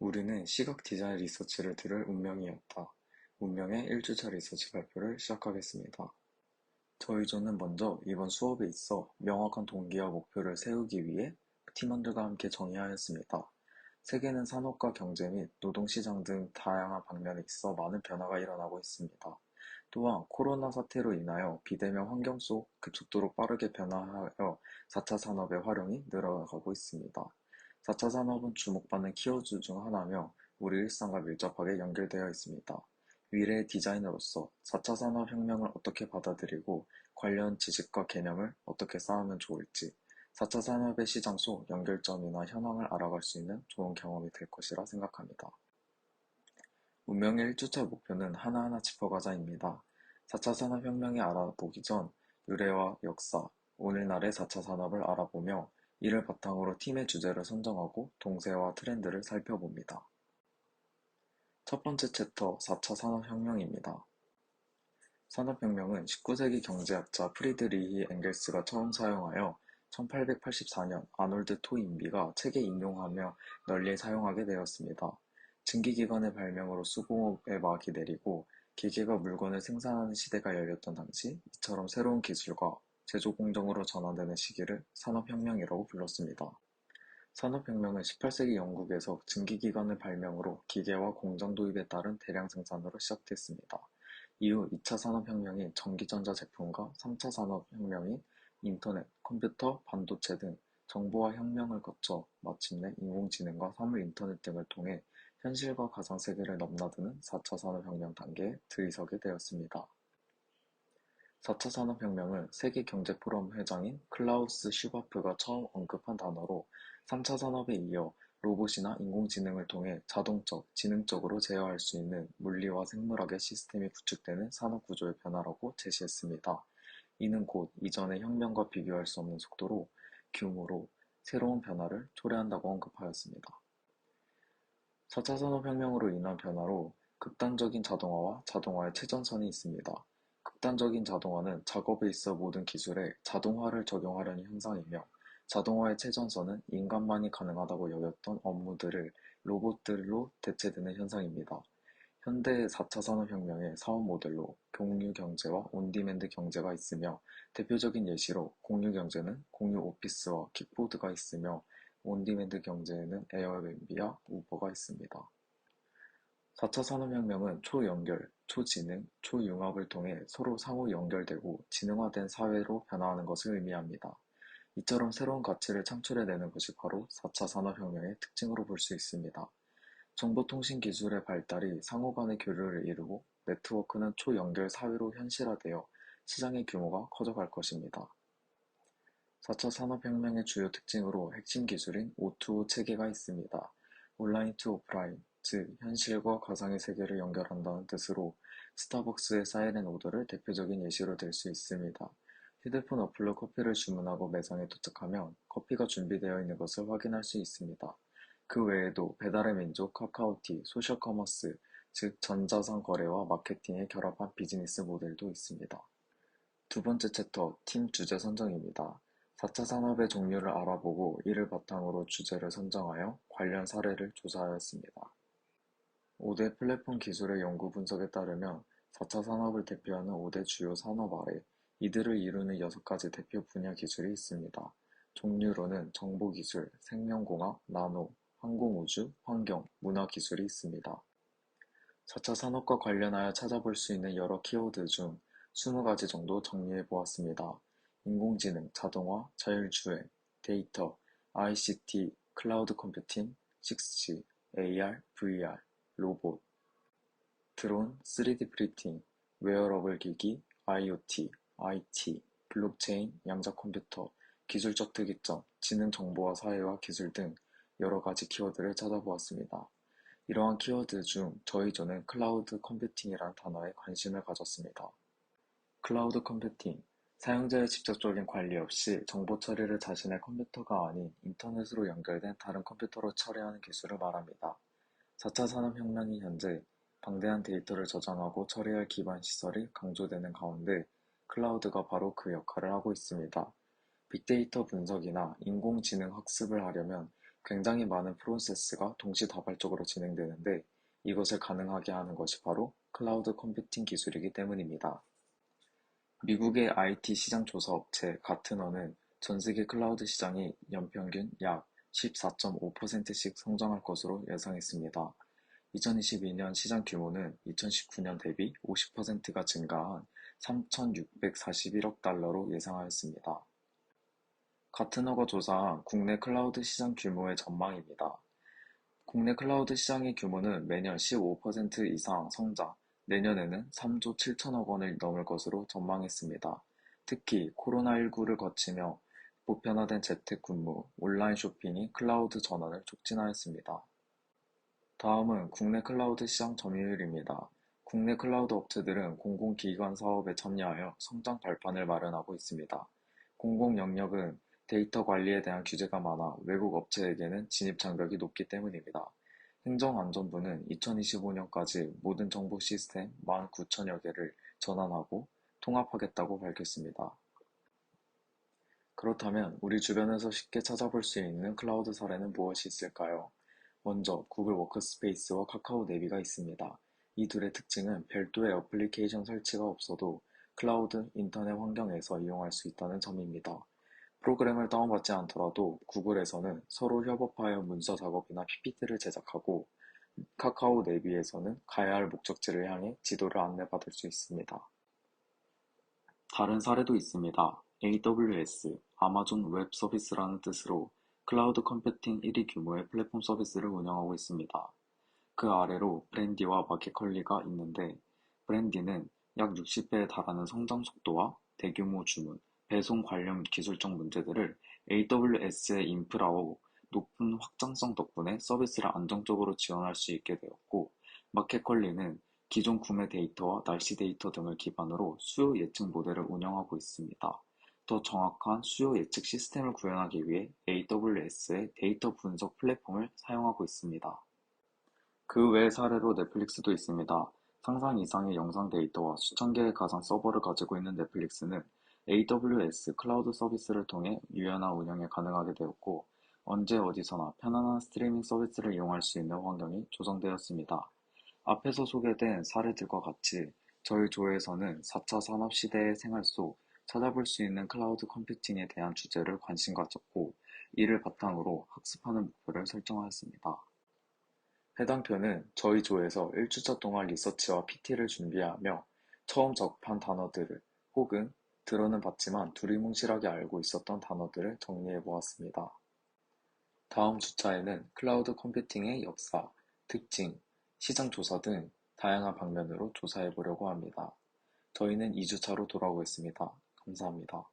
우리는 시각 디자인 리서치를 들을 운명이었다. 운명의 일주차 리서치 발표를 시작하겠습니다. 저희 조는 먼저 이번 수업에 있어 명확한 동기와 목표를 세우기 위해 팀원들과 함께 정의하였습니다. 세계는 산업과 경제 및 노동시장 등 다양한 방면에 있어 많은 변화가 일어나고 있습니다. 또한 코로나 사태로 인하여 비대면 환경 속 급속도로 빠르게 변화하여 4차 산업의 활용이 늘어가고 있습니다. 4차 산업은 주목받는 키워드 중 하나며 우리 일상과 밀접하게 연결되어 있습니다. 미래의 디자이너로서 4차 산업혁명을 어떻게 받아들이고 관련 지식과 개념을 어떻게 쌓으면 좋을지 4차 산업의 시장 속 연결점이나 현황을 알아갈 수 있는 좋은 경험이 될 것이라 생각합니다. 운명의 1주차 목표는 하나하나 짚어가자입니다. 4차 산업혁명이 알아보기 전 유래와 역사, 오늘날의 4차 산업을 알아보며 이를 바탕으로 팀의 주제를 선정하고 동세와 트렌드를 살펴봅니다. 첫 번째 챕터 4차 산업혁명입니다. 산업혁명은 19세기 경제학자 프리드리히 엥겔스가 처음 사용하여 1884년 아놀드 토인비가 책에 인용하며 널리 사용하게 되었습니다. 증기기관의 발명으로 수공업의 막이 내리고 기계가 물건을 생산하는 시대가 열렸던 당시 이처럼 새로운 기술과 제조 공정으로 전환되는 시기를 산업혁명이라고 불렀습니다. 산업혁명은 18세기 영국에서 증기기관의 발명으로 기계와 공정 도입에 따른 대량 생산으로 시작됐습니다. 이후 2차 산업혁명인 전기전자 제품과 3차 산업혁명인 인터넷, 컴퓨터, 반도체 등 정보화 혁명을 거쳐 마침내 인공지능과 사물 인터넷 등을 통해 현실과 가상 세계를 넘나드는 4차 산업혁명 단계에 들이서게 되었습니다. 4차 산업혁명을 세계 경제 포럼 회장인 클라우스 슈바프가 처음 언급한 단어로 3차 산업에 이어 로봇이나 인공지능을 통해 자동적, 지능적으로 제어할 수 있는 물리와 생물학의 시스템이 구축되는 산업 구조의 변화라고 제시했습니다. 이는 곧 이전의 혁명과 비교할 수 없는 속도로, 규모로 새로운 변화를 초래한다고 언급하였습니다. 4차 산업혁명으로 인한 변화로 극단적인 자동화와 자동화의 최전선이 있습니다. 극단적인 자동화는 작업에 있어 모든 기술에 자동화를 적용하려는 현상이며 자동화의 최전선은 인간만이 가능하다고 여겼던 업무들을 로봇들로 대체되는 현상입니다. 현대 4차 산업혁명의 사업 모델로 공유 경제와 온디맨드 경제가 있으며 대표적인 예시로 공유 경제는 공유 오피스와 킥보드가 있으며 온디맨드 경제에는 에어비앤비와 우버가 있습니다. 4차 산업혁명은 초연결, 초지능, 초융합을 통해 서로 상호 연결되고 지능화된 사회로 변화하는 것을 의미합니다. 이처럼 새로운 가치를 창출해내는 것이 바로 4차 산업혁명의 특징으로 볼 수 있습니다. 정보통신 기술의 발달이 상호 간의 교류를 이루고 네트워크는 초연결 사회로 현실화되어 시장의 규모가 커져갈 것입니다. 4차 산업혁명의 주요 특징으로 핵심 기술인 O2O 체계가 있습니다. 온라인 투 오프라인, 즉 현실과 가상의 세계를 연결한다는 뜻으로 스타벅스의 사이렌 오더를 대표적인 예시로 들 수 있습니다. 휴대폰 어플로 커피를 주문하고 매장에 도착하면 커피가 준비되어 있는 것을 확인할 수 있습니다. 그 외에도 배달의 민족, 카카오티, 소셜 커머스, 즉 전자상 거래와 마케팅에 결합한 비즈니스 모델도 있습니다. 두 번째 챕터, 팀 주제 선정입니다. 4차 산업의 종류를 알아보고 이를 바탕으로 주제를 선정하여 관련 사례를 조사하였습니다. 5대 플랫폼 기술의 연구 분석에 따르면 4차 산업을 대표하는 5대 주요 산업 아래 이들을 이루는 6가지 대표 분야 기술이 있습니다. 종류로는 정보기술, 생명공학, 나노, 항공우주, 환경, 문화기술이 있습니다. 4차 산업과 관련하여 찾아볼 수 있는 여러 키워드 중 20가지 정도 정리해 보았습니다. 인공지능, 자동화, 자율주행, 데이터, ICT, 클라우드 컴퓨팅, 6G, AR, VR, 로봇, 드론, 3D 프린팅, 웨어러블 기기, IoT, IT, 블록체인, 양자 컴퓨터, 기술적 특이점, 지능 정보화 사회와 기술 등 여러 가지 키워드를 찾아보았습니다. 이러한 키워드 중 저희 조는 클라우드 컴퓨팅이란 단어에 관심을 가졌습니다. 클라우드 컴퓨팅, 사용자의 직접적인 관리 없이 정보 처리를 자신의 컴퓨터가 아닌 인터넷으로 연결된 다른 컴퓨터로 처리하는 기술을 말합니다. 4차 산업혁명이 현재 방대한 데이터를 저장하고 처리할 기반 시설이 강조되는 가운데 클라우드가 바로 그 역할을 하고 있습니다. 빅데이터 분석이나 인공지능 학습을 하려면 굉장히 많은 프로세스가 동시다발적으로 진행되는데 이것을 가능하게 하는 것이 바로 클라우드 컴퓨팅 기술이기 때문입니다. 미국의 IT 시장 조사 업체 가트너는 전 세계 클라우드 시장이 연평균 약 14.5%씩 성장할 것으로 예상했습니다. 2022년 시장 규모는 2019년 대비 50%가 증가한 3,641억 달러로 예상하였습니다. 가트너가 조사한 국내 클라우드 시장 규모의 전망입니다. 국내 클라우드 시장의 규모는 매년 15% 이상 성장, 내년에는 3조 7천억 원을 넘을 것으로 전망했습니다. 특히 코로나19를 거치며 보편화된 재택근무, 온라인 쇼핑이 클라우드 전환을 촉진하였습니다. 다음은 국내 클라우드 시장 점유율입니다. 국내 클라우드 업체들은 공공기관 사업에 참여하여 성장 발판을 마련하고 있습니다. 공공 영역은 데이터 관리에 대한 규제가 많아 외국 업체에게는 진입 장벽이 높기 때문입니다. 행정안전부는 2025년까지 모든 정보 시스템 19,000여 개를 전환하고 통합하겠다고 밝혔습니다. 그렇다면 우리 주변에서 쉽게 찾아볼 수 있는 클라우드 사례는 무엇이 있을까요? 먼저 구글 워크스페이스와 카카오 내비가 있습니다. 이 둘의 특징은 별도의 어플리케이션 설치가 없어도 클라우드 인터넷 환경에서 이용할 수 있다는 점입니다. 프로그램을 다운받지 않더라도 구글에서는 서로 협업하여 문서 작업이나 PPT를 제작하고 카카오 내비에서는 가야 할 목적지를 향해 지도를 안내받을 수 있습니다. 다른 사례도 있습니다. AWS, 아마존 웹 서비스라는 뜻으로 클라우드 컴퓨팅 1위 규모의 플랫폼 서비스를 운영하고 있습니다. 그 아래로 브랜디와 마켓컬리가 있는데 브랜디는 약 60배에 달하는 성장 속도와 대규모 주문, 배송 관련 기술적 문제들을 AWS의 인프라와 높은 확장성 덕분에 서비스를 안정적으로 지원할 수 있게 되었고 마켓컬리는 기존 구매 데이터와 날씨 데이터 등을 기반으로 수요 예측 모델을 운영하고 있습니다. 더 정확한 수요 예측 시스템을 구현하기 위해 AWS의 데이터 분석 플랫폼을 사용하고 있습니다. 그 외 사례로 넷플릭스도 있습니다. 상상 이상의 영상 데이터와 수천 개의 가상 서버를 가지고 있는 넷플릭스는 AWS 클라우드 서비스를 통해 유연한 운영이 가능하게 되었고 언제 어디서나 편안한 스트리밍 서비스를 이용할 수 있는 환경이 조성되었습니다. 앞에서 소개된 사례들과 같이 저희 조에서는 4차 산업시대의 생활 속 찾아볼 수 있는 클라우드 컴퓨팅에 대한 주제를 관심 가졌고 이를 바탕으로 학습하는 목표를 설정하였습니다. 해당 표는 저희 조에서 1주차 동안 리서치와 PT를 준비하며 처음 접한 단어들을 혹은 들어는 봤지만 두리뭉실하게 알고 있었던 단어들을 정리해 보았습니다. 다음 주차에는 클라우드 컴퓨팅의 역사, 특징, 시장 조사 등 다양한 방면으로 조사해 보려고 합니다. 저희는 2주차로 돌아오겠습니다. 감사합니다.